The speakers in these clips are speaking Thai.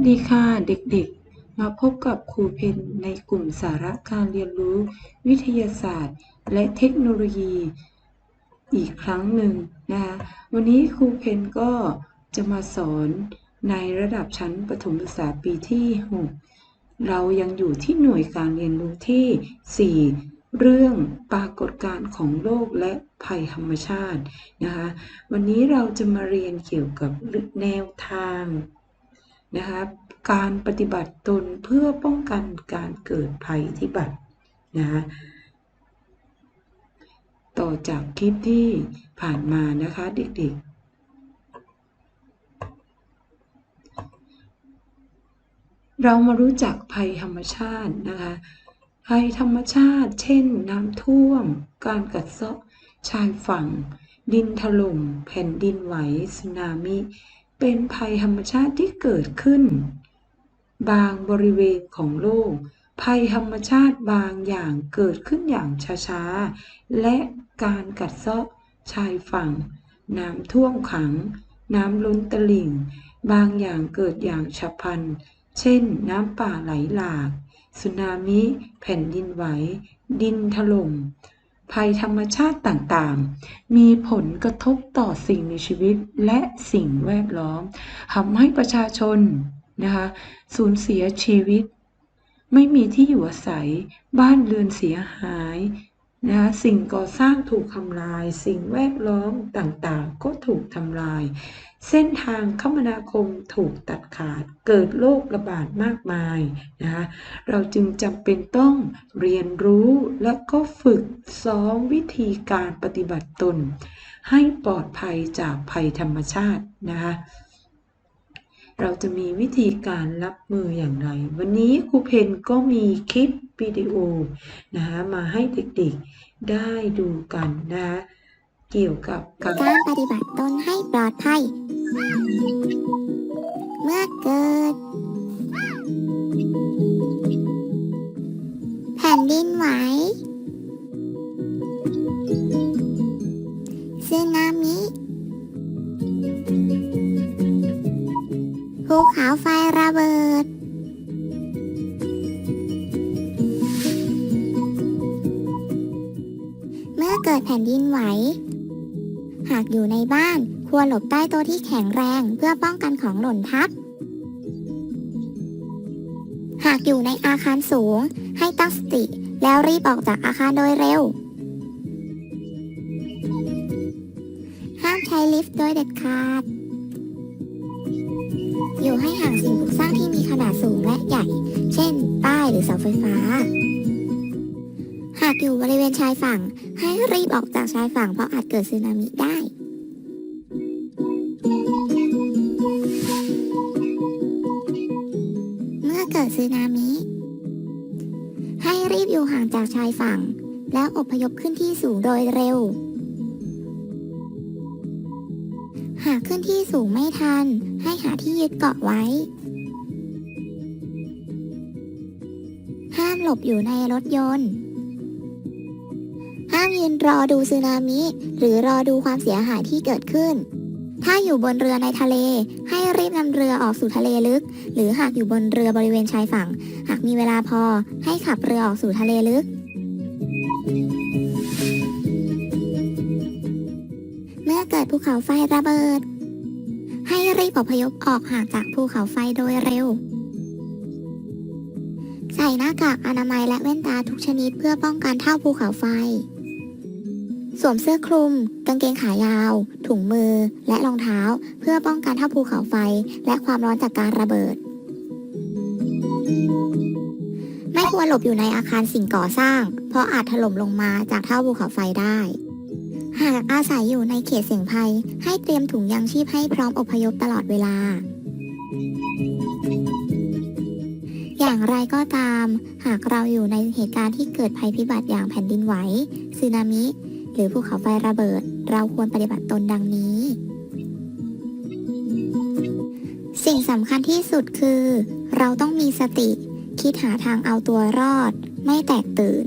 วัสดีค่ะเด็กๆ มาพบกับครูเพนในกลุ่มสาระการเรียนรู้ วิทยาศาสตร์ และเทคโนโลยี อีกครั้งหนึ่งนะคะวันนี้ครูเพนก็จะมาสอนในระดับชั้นประถมศึกษาปีที่ 6 เรายังอยู่ที่หน่วยการเรียนรู้ที่ 4 เรื่องปรากฏการณ์ของโลกและภัยธรรมชาตินะคะวันนี้เราจะมาเรียนเกี่ยวกับแนวทาง นะคะการปฏิบัติตนเพื่อป้องกันการเกิดภัยพิบัตินะคะต่อจากคลิปที่ผ่านมานะคะเด็กๆ เรามารู้จักภัยธรรมชาตินะคะภัยธรรมชาติ เช่น น้ำท่วม การกัดเซาะชายฝั่ง ดินถล่ม แผ่นดินไหวสึนามิ เป็นภัยธรรมชาติที่เกิดขึ้น บางบริเวณของโลก ภัยธรรมชาติบางอย่างเกิดขึ้นอย่างช้าๆ และการกัดเซาะชายฝั่ง น้ำท่วมขัง น้ำล้นตลิ่ง บางอย่างเกิดอย่างฉับพลัน เช่น น้ำป่าไหลหลาก สึนามิ แผ่นดินไหว ดินถล่ม ภัยธรรมชาติต่างๆ มีผลกระทบต่อสิ่งมีชีวิตและสิ่งแวดล้อมทำให้ประชาชนนะคะสูญเสียชีวิต ไม่มีที่อยู่อาศัย บ้านเรือนเสียหายนะคะสิ่งก่อสร้างถูกทำลาย สิ่งแวดล้อมต่างๆ ก็ถูกทำลาย เส้นทางคมนาคมถูกตัดขาดเกิดโรคระบาดมากมายนะคะเราจึงจำเป็นต้องเรียนรู้และก็ฝึกซ้อมวิธีการปฏิบัติตน ให้ปลอดภัยจากภัยธรรมชาตินะคะเราจะมีวิธีการรับมืออย่างไร วันนี้ครูเพนก็มีคลิปวิดีโอนะคะมาให้เด็กๆได้ดูกันนะคะ เกี่ยวกับการการปฏิบัติตนให้ปลอดภัย เมื่อเกิด แผ่นดินไหวสึนามิภูเขาไฟระเบิด เมื่อเกิดแผ่นดินไหว หากอยู่ในบ้าน ควรหลบใต้โต๊ะที่แข็งแรงเพื่อป้องกันของหล่นทับ หากอยู่ในอาคารสูง ให้ตั้งสติ แล้วรีบออกจากอาคารโดยเร็ว ห้ามใช้ลิฟต์โดยเด็ดขาด อยู่ให้ห่างสิ่งปลูกสร้างที่มีขนาดสูงและใหญ่ เช่น ป้ายหรือเสาไฟฟ้า หากอยู่บริเวณชายฝั่ง ให้รีบออกจากชายฝั่งเพราะอาจเกิดสึนามิได้เมื่อเกิดสึนามิ ให้รีบอยู่ห่างจากชายฝั่ง แล้วอพยพขึ้นที่สูงโดยเร็ว หากขึ้นที่สูงไม่ทัน ให้หาที่ยึดเกาะไว้ ห้ามหลบอยู่ในรถยนต์ ห้ามยืนรอดูสึนามิ หรือรอดูความเสียหายที่เกิดขึ้น ถ้าอยู่บนเรือในทะเล ให้รีบนำเรือออกสู่ทะเลลึก หรือหากอยู่บนเรือบริเวณชายฝั่ง หากมีเวลาพอ ให้ขับเรือออกสู่ทะเลลึก เมื่อเกิดภูเขาไฟระเบิด ให้รีบอพยพออกห่างจากภูเขาไฟโดยเร็วใส่หน้ากากอนามัยและแว่นตาทุกชนิดเพื่อป้องกันเท่าภูเขาไฟ สวมเสื้อคลุม กางเกงขายาว ถุงมือ และรองเท้า เพื่อป้องกันเท่าภูเขาไฟ และความร้อนจากการระเบิด ไม่ควรหลบอยู่ในอาคารสิ่งก่อสร้าง เพราะอาจถล่มลงมาจากเท่าภูเขาไฟได้ หากอาศัยอยู่ในเขตเสี่ยงภัย ให้เตรียมถุงยางชีพให้พร้อมอพยพตลอดเวลา อย่างไรก็ตาม หากเราอยู่ในเหตุการณ์ที่เกิดภัยพิบัติอย่างแผ่นดินไหวสึนามิ หรือภูเขาไฟระเบิด เราควรปฏิบัติตนดังนี้ สิ่งสำคัญที่สุดคือ เราต้องมีสติ คิดหาทางเอาตัวรอด ไม่แตกตื่น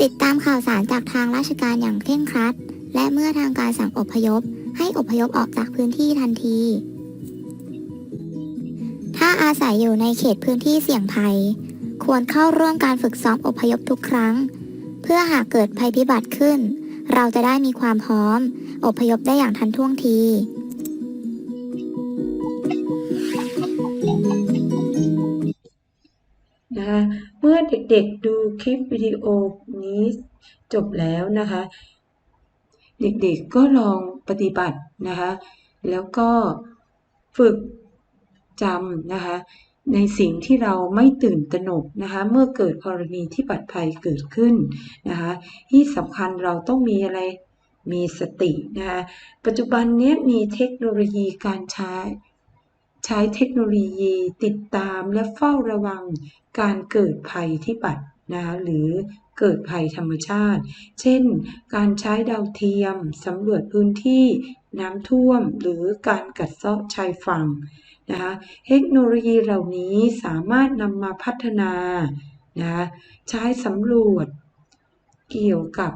ติดตามข่าวสารจากทางราชการอย่างเคร่งครัด และเมื่อทางการสั่งอพยพ ให้อพยพออกจากพื้นที่ทันที ถ้าอาศัยอยู่ในเขตพื้นที่เสี่ยงภัยควรเข้าร่วมการฝึกซ้อมอพยพทุกครั้ง เพื่อหากเกิดภัยพิบัติขึ้น เราจะได้มีความพร้อม อพยพได้อย่างทันท่วงทีนะคะเมื่อเด็กๆดูคลิปวิดีโอนี้จบแล้วนะคะ เด็กๆก็ลองปฏิบัตินะคะ แล้วก็ฝึกจำนะคะ ในสิ่งที่เราไม่ตื่นตระหนกนะคะเมื่อเกิดกรณีที่บัตรภัยเกิดขึ้นนะคะที่สำคัญเราต้องมีอะไรมีสตินะคะปัจจุบันนี้มีเทคโนโลยีการใช้ ใช้เทคโนโลยีติดตามและเฝ้าระวังการเกิดภัยที่บัตรนะคะหรือเกิดภัยธรรมชาติ เช่น การใช้ดาวเทียมสำรวจพื้นที่น้ำท่วม หรือการกัดเซาะชายฝั่ง นะคะเทคโนโลยีเหล่านี้สามารถนำมาพัฒนานะคะใช้สำรวจเกี่ยวกับ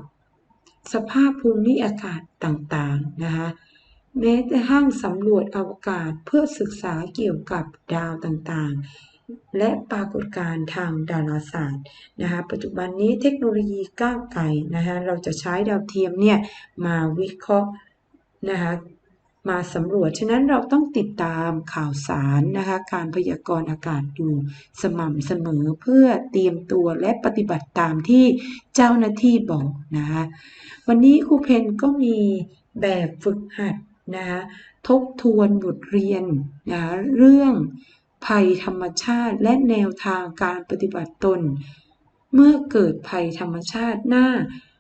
สภาพภูมิอากาศต่างๆนะคะแม้แต่ห้างสำรวจอวกาศเพื่อศึกษาเกี่ยวกับดาวต่างๆ และปรากฏการณ์ทางดาราศาสตร์นะคะปัจจุบันนี้เทคโนโลยีก้าวไกลนะคะเราจะใช้ดาวเทียมเนี่ยมาวิเคราะห์นะคะ มาสำรวจ ฉะนั้นเราต้องติดตามข่าวสารนะคะ การพยากรณ์อากาศอยู่สม่ำเสมอเพื่อเตรียมตัวและปฏิบัติตามที่เจ้าหน้าที่บอกนะคะวันนี้ครูเพนก็มีแบบฝึกหัดนะคะทบทวนบทเรียนนะคะเรื่องภัยธรรมชาติและแนวทางการปฏิบัติตน เมื่อเกิดภัยธรรมชาติหน้า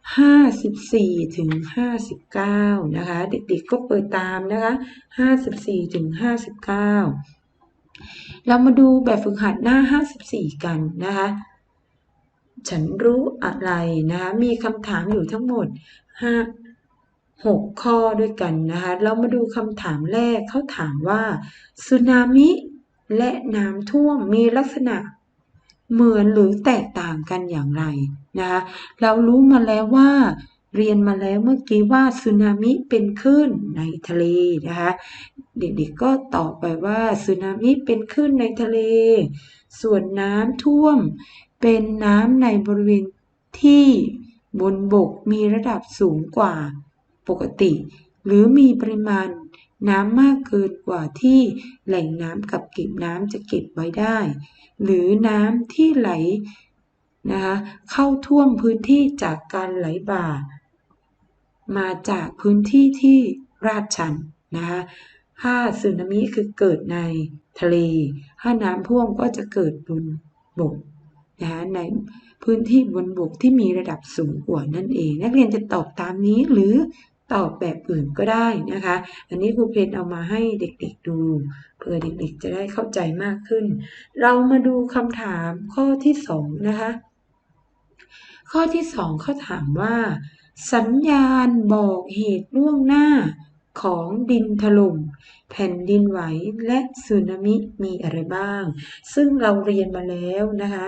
54ถึง59นะคะ เด็กๆก็เปิดตามนะคะ54ถึง59เรามาดูแบบฝึกหัดหน้า54กันนะคะ ฉันรู้อะไรนะคะ มีคำถามอยู่ทั้งหมด5 6ข้อด้วยกันนะคะ เรามาดูคำถามแรกเขาถามว่าสึนามิและน้ำท่วมมีลักษณะ เหมือนหรือแตกต่างกันอย่างไรนะคะเรารู้มาแล้วว่า เรียนมาแล้วเมื่อกี้ว่าสึนามิเป็นคลื่นในทะเลนะคะเด็กๆก็ตอบไปว่าสึนามิเป็นคลื่นในทะเล ส่วนน้ำท่วม เป็นน้ำในบริเวณที่บนบกมีระดับสูงกว่าปกติ หรือมีปริมาณ น้ำมากเกินกว่าที่แหล่งน้ำกับเก็บน้ำจะเก็บไว้ได้ หรือน้ำที่ไหลนะคะเข้าท่วมพื้นที่จากการไหลบ่า มาจากพื้นที่ที่ราดชันนะคะถ้าสึนามิคือเกิดในทะเล ถ้าน้ำท่วมก็จะเกิดบนบกนะคะในพื้นที่บนบกที่มีระดับสูงกว่านั่นเอง นักเรียนจะตอบตามนี้หรือ ตอบแบบอื่นก็ได้นะคะ อันนี้ครูเพนเอามาให้เด็กๆดู เพื่อเด็กๆจะได้เข้าใจมากขึ้น เรามาดูคำถามข้อที่สองนะคะ ข้อที่สองเขาถามว่า สัญญาณบอกเหตุล่วงหน้าของดินถล่มแผ่นดินไหวและสึนามิมีอะไรบ้าง ซึ่งเราเรียนมาแล้วนะคะ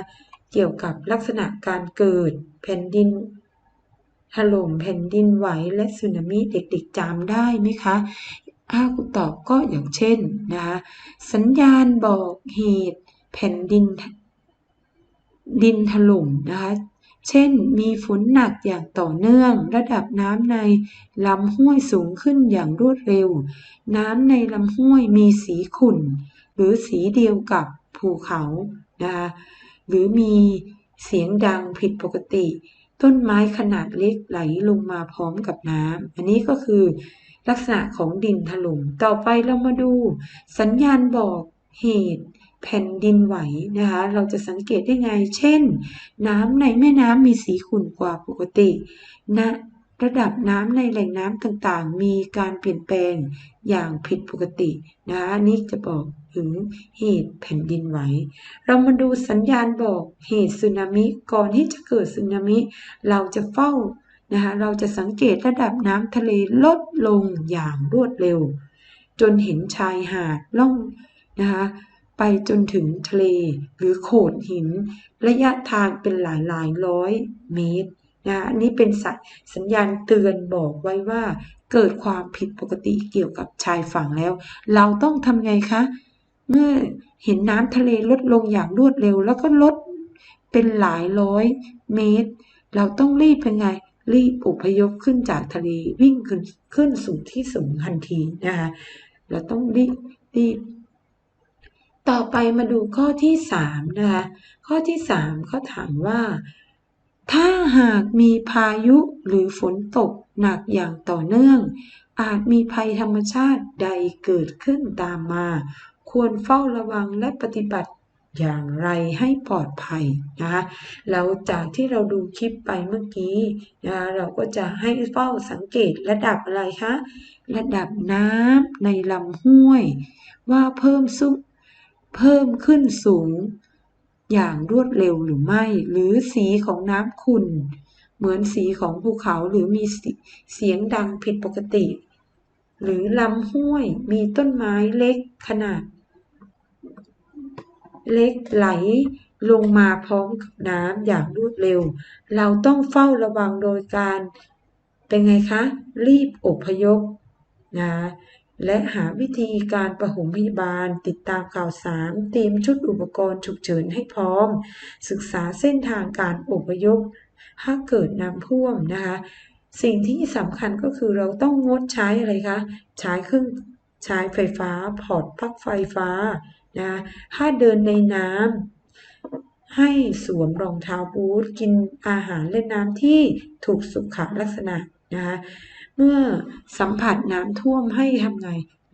เกี่ยวกับลักษณะการเกิดแผ่นดิน ถล่มแผ่นดินไหวและสึนามิเด็กๆจำได้ไหมคะถ้าคุณตอบก็อย่างเช่นนะคะสัญญาณบอกเหตุแผ่นดินดินถล่มนะคะเช่น มีฝนหนักอย่างต่อเนื่อง ระดับน้ำในลำห้วยสูงขึ้นอย่างรวดเร็ว น้ำในลำห้วยมีสีขุ่น หรือสีเดียวกับภูเขานะคะหรือมีเสียงดังผิดปกติ ต้นไม้ขนาดเล็กไหลลงมาพร้อมกับน้ำ อันนี้ก็คือลักษณะของดินถล่ม ต่อไปเรามาดู สัญญาณบอกเหตุแผ่นดินไหวนะคะ เราจะสังเกตได้ไง เช่น น้ำในแม่น้ำมีสีขุ่นกว่าปกติณ ระดับน้ำในแหล่งน้ำต่างๆ มีการเปลี่ยนแปลงอย่างผิดปกตินะคะอันนี่จะบอกถึงเหตุแผ่นดินไหว เรามาดูสัญญาณบอกเหตุสึนามิก่อนที่จะเกิดสึนามิ เราจะเฝ้านะคะเราจะสังเกตระดับน้ำทะเลลดลงอย่างรวดเร็ว จนเห็นชายหาดล่องนะคะไปจนถึงทะเลหรือโขดหิน ระยะทางเป็นหลายหลายร้อยเมตร นะอันนี้เป็นสัญญาณเตือนบอกไว้ว่าเกิดความผิดปกติเกี่ยวกับชายฝั่งแล้ว เราต้องทำไงคะ เมื่อเห็นน้ำทะเลลดลงอย่างรวดเร็ว แล้วก็ลดเป็นหลายร้อยเมตร เราต้องรีบเป็นไง รีบอพยพขึ้นจากทะเลวิ่งขึ้นขึ้นสู่ที่สูงทันทีนะคะเราต้องรีบรีบต่อไปมาดูข้อที่สามนะคะข้อที่สามเขาถามว่า ถ้าหากมีพายุหรือฝนตกหนักอย่างต่อเนื่อง อาจมีภัยธรรมชาติใดเกิดขึ้นตามมา ควรเฝ้าระวังและปฏิบัติอย่างไรให้ปลอดภัยนะคะแล้วจากที่เราดูคลิปไปเมื่อกี้นะคะเราก็จะให้เฝ้าสังเกตระดับอะไรคะ ระดับน้ำในลำห้วย ว่าเพิ่มซุเพิ่มขึ้นสูง อย่างรวดเร็วหรือไม่ หรือสีของน้ำขุ่นเหมือนสีของภูเขาหรือมีเสียงดังผิดปกติ หรือลำห้วยมีต้นไม้เล็กขนาด เล็กไหลลงมาพร้อมกับน้ำอย่างรวดเร็ว เราต้องเฝ้าระวังโดยการเป็นไงคะ รีบอพยพนะ และหาวิธีการประหมพยาบาล ติดตามข่าวสารเตรียมชุดอุปกรณ์ฉุกเฉินให้พร้อม ศึกษาเส้นทางการอพยพถ้าเกิดน้ำท่วมนะคะ สิ่งที่สำคัญก็คือเราต้องงดใช้อะไรคะ ใช้เครื่องใช้ไฟฟ้า พอร์ตปลั๊กไฟฟ้านะถ้าเดินในน้ำให้สวมรองเท้าบูทกินอาหารเล่นน้ำที่ถูกสุขลักษณะนะคะ มื่อสัมผัสน้ำท่วมให้ทำไง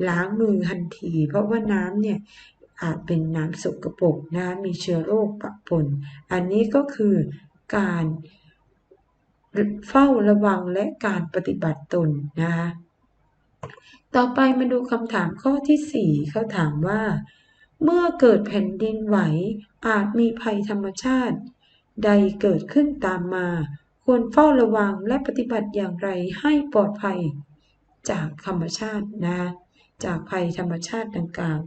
ล้างมือทันที เพราะว่าน้ำเนี่ยอาจเป็นน้ำสกปรกนะมีเชื้อโรคปะปน อันนี้ก็คือการเฝ้าระวังและการปฏิบัติตนนะคะต่อไปมาดูคำถามข้อที่ 4 เขาถามว่า เมื่อเกิดแผ่นดินไหวอาจมีภัยธรรมชาติ ใดเกิดขึ้นตามมา ควรเฝ้าระวังและปฏิบัติอย่างไรให้ปลอดภัย จากธรรมชาตินะ จากภัยธรรมชาติดังกล่าว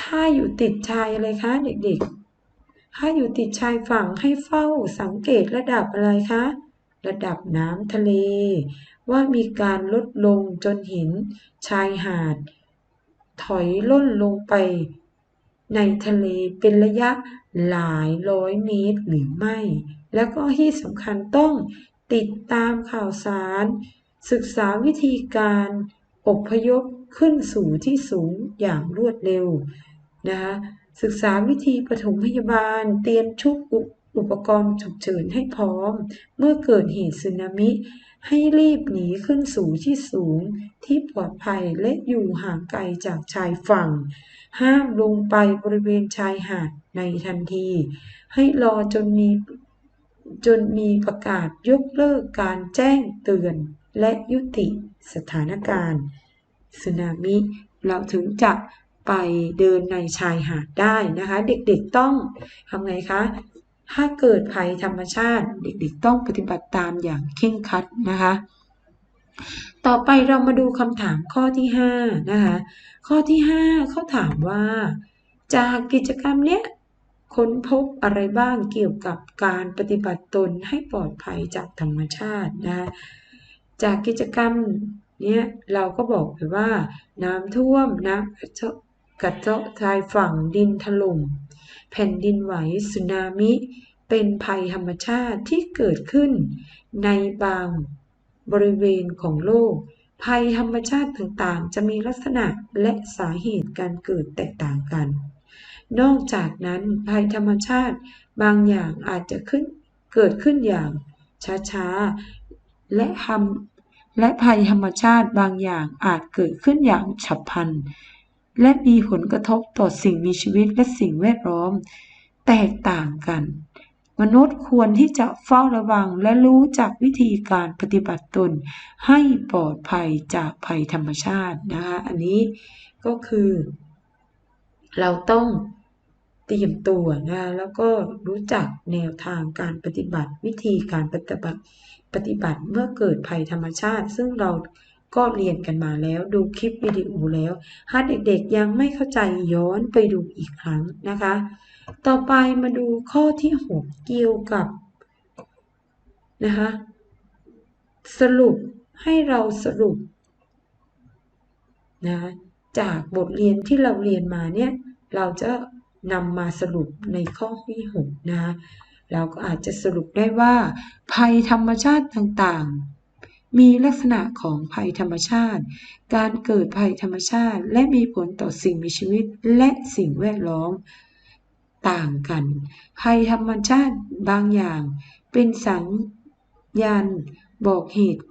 ถ้าอยู่ติดชายอะไรคะเด็กๆ ถ้าอยู่ติดชายฝั่งให้เฝ้าสังเกตระดับอะไรคะ ระดับน้ำทะเล ว่ามีการลดลงจนเห็นชายหาด ถอยล่นลงไปในทะเลเป็นระยะหลายร้อยเมตรหรือไม่ แล้วก็ที่สำคัญต้องติดตามข่าวสาร ศึกษาวิธีการอบพยพขึ้นสู่ที่สูงอย่างรวดเร็วนะคะศึกษาวิธีปฐมพยาบาล เตรียมชุดอุปกรณ์ฉุกเฉินให้พร้อม เมื่อเกิดเหตุสึนามิ ให้รีบหนีขึ้นสู่ที่สูงที่ปลอดภัยและอยู่ห่างไกลจากชายฝั่ง ห้ามลงไปบริเวณชายหาดในทันที ให้รอจนมี จนมีประกาศยกเลิกการแจ้งเตือน และยุติสถานการณ์สึนามิ เราถึงจะไปเดินในชายหาดได้นะคะ เด็กๆต้องทำไงคะถ้าเกิดภัยธรรมชาติ เด็กๆต้องปฏิบัติตามอย่างเคร่งครัดนะคะ ต่อไปเรามาดูคำถามข้อที่5นะคะข้อที่5เขาถามว่า จากกิจกรรมเนี้ย ค้นพบอะไรบ้างเกี่ยวกับการปฏิบัติตนให้ปลอดภัยจากธรรมชาตินะจากกิจกรรมเนี้ยเราก็บอกไปว่า น้ำท่วมน้ำกระกระเจาะชายฝั่งดินถล่มแผ่นดินไหวสึนามิ เป็นภัยธรรมชาติที่เกิดขึ้น ในบางบริเวณของโลก ภัยธรรมชาติต่างๆ จะมีลักษณะและสาเหตุการเกิดแตกต่างกัน นอกจากนั้นภัยธรรมชาติบางอย่างอาจจะขึ้นเกิดขึ้นอย่างช้าๆ และทำและภัยธรรมชาติบางอย่างอาจเกิดขึ้นอย่างฉับพลัน และมีผลกระทบต่อสิ่งมีชีวิตและสิ่งแวดล้อม แตกต่างกัน มนุษย์ควรที่จะเฝ้าระวังและรู้จักวิธีการปฏิบัติตน ให้ปลอดภัยจากภัยธรรมชาตินะคะอันนี้ก็คือ เราต้อง เตรียมตัวนะแล้วก็รู้จักแนวทางการปฏิบัติ วิธีการปฏิบัติปฏิบัติเมื่อเกิดภัยธรรมชาติ ซึ่งเราก็เรียนกันมาแล้วดูคลิปวิดีโอแล้วถ้าเด็กๆยังไม่เข้าใจย้อนไปดูอีกครั้งนะคะ ต่อไปมาดูข้อที่6เกี่ยวกับนะคะสรุปให้เราสรุปนะจากบทเรียนที่เราเรียนมาเนี่ยเราจะ นำมาสรุปในข้อที่6นะคะเราก็อาจจะสรุปได้ว่า ภัยธรรมชาติต่างๆ มีลักษณะของภัยธรรมชาติ การเกิดภัยธรรมชาติ และมีผลต่อสิ่งมีชีวิตและสิ่งแวดล้อมต่างกัน ภัยธรรมชาติบางอย่าง เป็นสัญญาณบอกเหตุ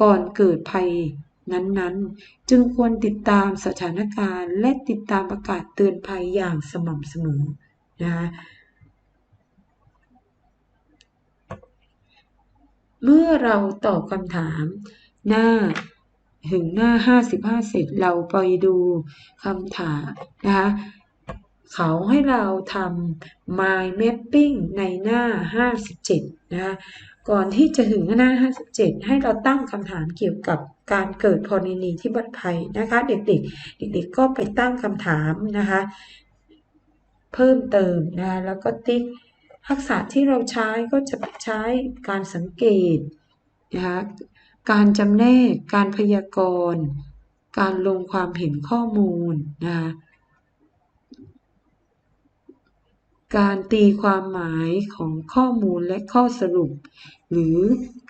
ก่อนเกิดภัย นั้นๆ จึงควรติดตามสถานการณ์และติดตามประกาศเตือนภัยอย่างสม่ำเสมอนะคะเมื่อเราตอบคำถามหน้าถึงหน้า 55 เสร็จเราไปดูคำถามนะคะเขาให้เราทำ mind mapping ในหน้า 57 นะคะ ก่อนที่จะถึงหน้า 57 ให้เราตั้งคำถามเกี่ยวกับการเกิดพอนินีที่บัตภัยนะคะ เด็กๆ เด็กๆ ก็ไปตั้งคำถามนะคะ เพิ่มเติมนะคะแล้วก็ติ๊กทักษะที่เราใช้ก็จะใช้การสังเกตนะคะการจำแนก การพยากรณ์ การลงความเห็นข้อมูลนะคะการตีความหมายของข้อมูลและข้อสรุป หรือ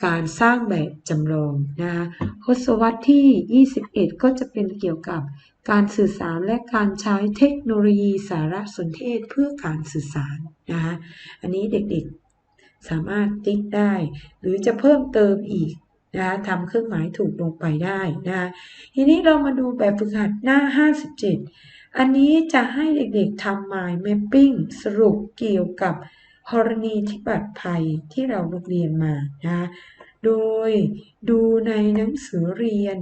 การสร้างแบบจำลองนะคะทศวรรษที่ 21 ก็จะเป็นเกี่ยวกับการสื่อสารและการใช้เทคโนโลยีสารสนเทศเพื่อการสื่อสารนะคะอันนี้เด็กๆสามารถติ๊กได้ หรือจะเพิ่มเติมอีกนะคะทำเครื่องหมายถูกลงไปได้นะคะทีนี้เรามาดูแบบฝึกหัดหน้า 57 อันนี้จะให้เด็กๆทำ mind mapping สรุปเกี่ยวกับ กรณีที่บัตรภัยที่เราเรียนมานะโดยดูในหนังสือเรียน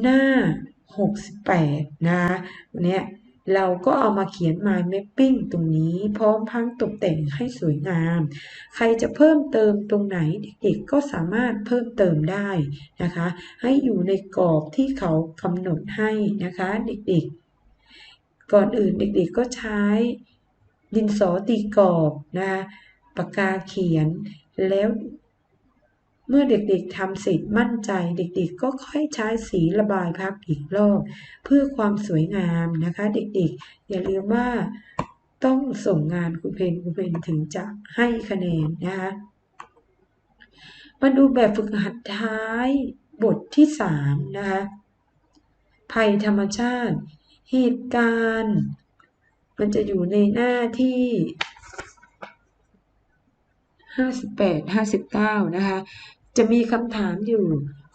หน้า 68 นะวันนี้เราก็เอามาเขียน mind mapping ตรงนี้พร้อมพังตกแต่งให้สวยงาม ใครจะเพิ่มเติมตรงไหนเด็กๆก็สามารถเพิ่มเติมได้นะคะ ให้อยู่ในกรอบที่เขากำหนดให้นะคะเด็กๆ ก่อนอื่นเด็กๆก็ใช้ ดินสอตีกรอบนะคะปากกาเขียนแล้วเมื่อเด็กๆทำเสร็จมั่นใจ เด็กๆ ก็ค่อยใช้สีระบายพับอีกรอบ เพื่อความสวยงามนะคะ เด็กๆ อย่าลืมว่าต้องส่งงานครูเพนครูเพนถึงจะให้คะแนนนะคะมาดูแบบฝึกหัดท้ายบทที่3นะคะภัยธรรมชาติ เหตุการณ์ มันจะอยู่ในหน้าที่58 59นะคะ จะมีคำถามอยู่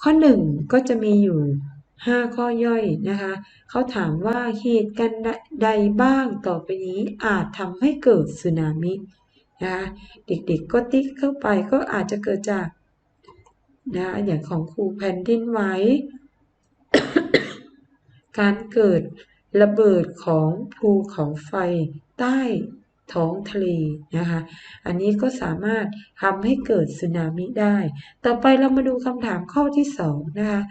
ข้อ1ก็จะมีอยู่5ข้อย่อยนะคะ เขาถามว่าเหตุการณ์ใดบ้างต่อไปนี้อาจทำให้เกิดสึนามินะคะเด็กๆก็ติ๊กเข้าไปก็อาจจะเกิดจากนะอย่างของครูแผ่นดินไหวการเกิด ระเบิดของภูเขาไฟใต้ท้องทะเลนะคะ อันนี้ก็สามารถทำให้เกิดสึนามิได้ ต่อไปเรามาดูคำถามข้อที่2นะคะ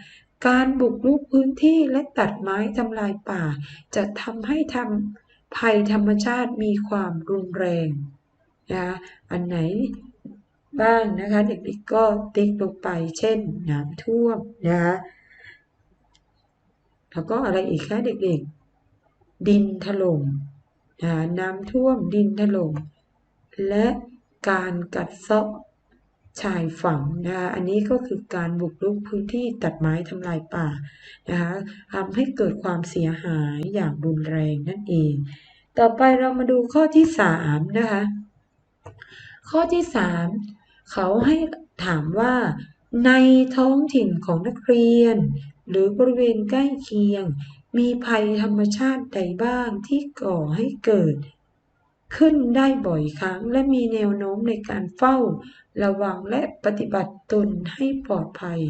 การบุกรุกพื้นที่และตัดไม้ทำลายป่า จะทำให้ทำภัยธรรมชาติมีความรุนแรงนะคะอันไหนบ้างนะคะเด็กๆก็ติ๊กลงไปเช่นน้ำท่วมนะคะแล้วก็อะไรอีกคะเด็กๆ ดินถล่มน้ำท่วมดินถล่มและการกัดเซาะชายฝั่งนะคะอันนี้ก็คือการบุกรุกพื้นที่ตัดไม้ทำลายป่านะคะทำให้เกิดความเสียหายอย่างรุนแรงนั่นเอง ต่อไปเรามาดูข้อที่3นะคะข้อที่ 3 เขาให้ถามว่าในท้องถิ่นของนักเรียน หรือบริเวณใกล้เคียง มีภัยธรรมชาติใดบ้างที่ก่อให้เกิด ขึ้นได้บ่อยครั้งและมีแนวโน้มในการเฝ้า ระวังและปฏิบัติตนให้ปลอดภัย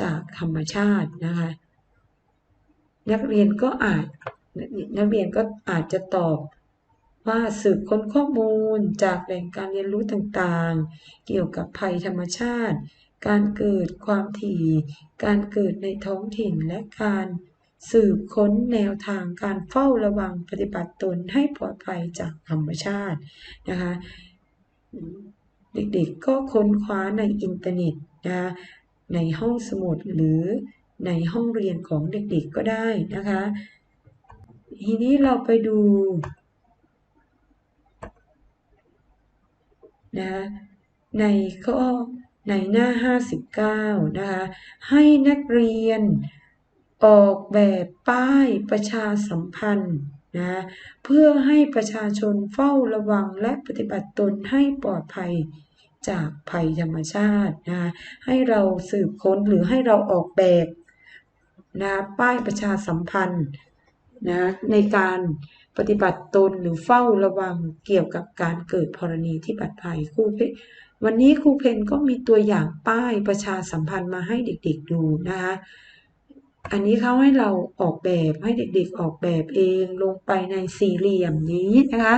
จากธรรมชาตินะคะนักเรียนก็อาจนักเรียนก็อาจจะตอบว่าสืบค้นข้อมูลจากแหล่งการเรียนรู้ต่างๆ เกี่ยวกับภัยธรรมชาติ การเกิดความถี่ การเกิดในท้องถิ่นและการ สืบค้นแนวทางการเฝ้าระวังปฏิบัติตนให้ปลอดภัยจากธรรมชาตินะคะเด็กๆก็ค้นคว้าในอินเทอร์เน็ตนะคะในห้องสมุดหรือในห้องเรียนของเด็กๆก็ได้นะคะทีนี้เราไปดูนะในข้อในหน้า 59นะคะให้นักเรียน ออกแบบป้ายประชาสัมพันธ์นะเพื่อให้ประชาชนเฝ้าระวังและปฏิบัติตนให้ปลอดภัยจากภัยธรรมชาตินะให้เราสืบค้นหรือให้เราออกแบบนะป้ายประชาสัมพันธ์นะในการปฏิบัติตนหรือเฝ้าระวังเกี่ยวกับการเกิดธรณีที่บัดภัยครูเพวันนี้ครูเพนก็มีตัวอย่างป้ายประชาสัมพันธ์มาให้เด็กๆดูนะคะ อันนี้เขาให้เราออกแบบให้เด็กๆออกแบบเองลงไปในสี่เหลี่ยมนี้นะคะ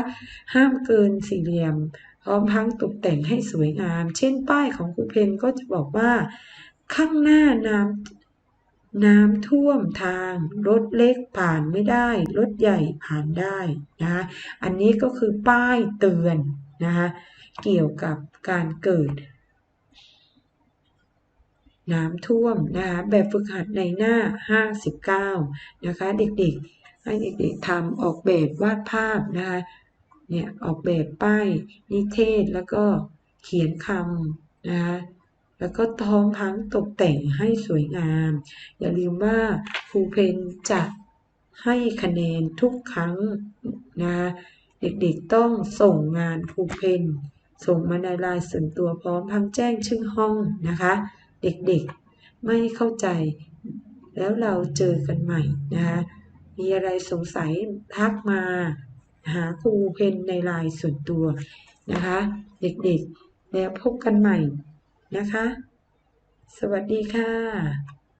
ห้ามเกินสี่เหลี่ยมพร้อมทั้งตกแต่งให้สวยงาม เช่นป้ายของครูเพนก็จะบอกว่า ข้างหน้าน้ำน้ำท่วมทาง รถเล็กผ่านไม่ได้ รถใหญ่ผ่านได้นะคะอันนี้ก็คือป้ายเตือนนะคะเกี่ยวกับการเกิด น้ำท่วมนะคะแบบฝึกหัดในหน้า 59 นะคะ เด็กๆ ให้เด็กๆทำออกแบบวาดภาพนะคะเนี่ยออกแบบป้ายนิเทศแล้วก็เขียนคำนะคะแล้วก็พร้อมทั้งตกแต่งให้สวยงาม อย่าลืมว่าครูเพนจะให้คะแนนทุกครั้งนะคะเด็กๆต้องส่งงานครูเพนส่งมาในไลน์ส่วนตัวพร้อมทั้งแจ้งชื่อห้องนะคะ เด็กๆ ไม่เข้าใจ แล้วเราเจอกันใหม่นะคะมีอะไรสงสัยทักมาหาครูเพนในไลน์ส่วนตัวนะคะ เด็กๆ แล้วพบกันใหม่นะคะ สวัสดีค่ะ